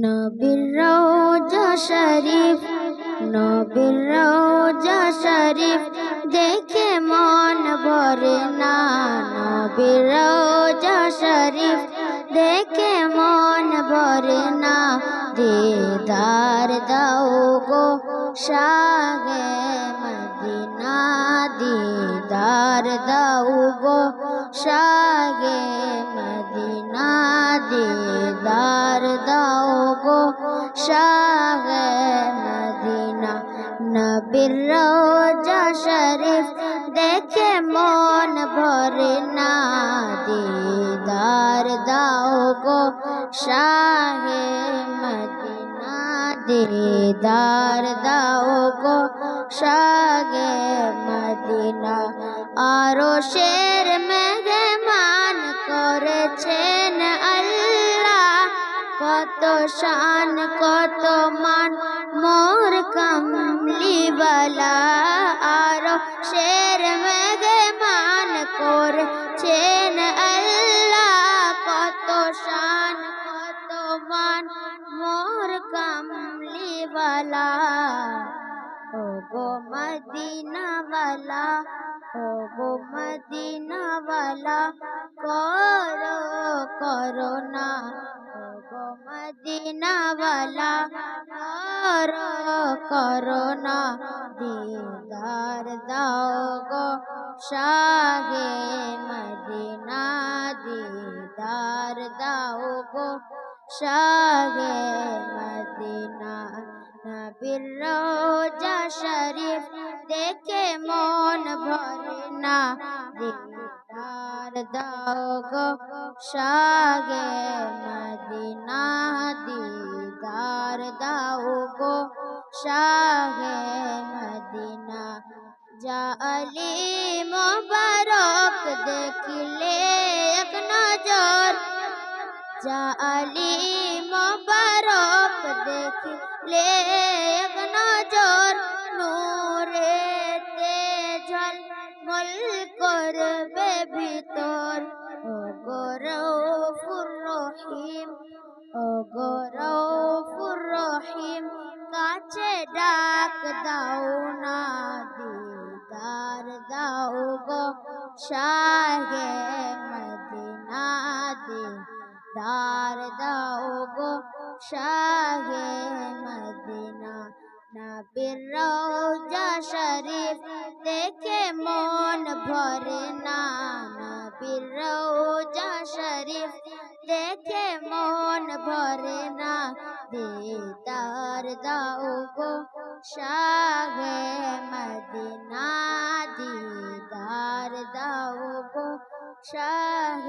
নবীর রওজা শরীফ, নবীর রওজা শরীফ, দেখে মন ভরে না। নবীর রওজা শরীফ, দেখে মন ভরে না। দিদার দাও গো শাগে মদিনা, দিদার দাও গো শাগে মদিনা, দিদার শাগে মদিনা নবীর রোজা শরীফ দেখে মন ভরে না। দিদার দাও গো শাহে মদিনা, দিদার দাও গো শাগে মদিনা। আরও শের মেহমান কত শান, কত মান, মোর কমলিওয়ালা আরও শের মেহমান করেছেন আল্লাহ। কত শান, কত মান, মোর কমলিওয়ালা। ও গো মদিনাওয়ালা ও গো মদিনাওয়ালা, করো করোনা। মদিনাওয়ালা করো করোনা। দিদার দাও গো শাহে মদিনা। দিদার দাও গো শাহে মদিনা। নবীর রোজা শরীফ দেখে মন ভরে না। দিদার দাও গো শাগে মদিনা দিদার দাও গো শাগে মদিনা আলী মোবারক দেখলে এক নজর আলী মোবারক দেখলে এক নজর নূরেতে ঝলমল করবে ভিতর। ও গরৌফুর রহিম ও গরৌফুর রহিম, কাছে ডাক দাও না, দিদার দাও গো শাহে মদিনা, দিদার দাও গো শাহে মদিনা। নবীর রওজা শরীফ দেখে মন ভরে না। নবীর রওজা শরীফ দেখে মন ভরে না। দিদার দাও গো শাহে মদিনা, দিদার দাও গো শাহ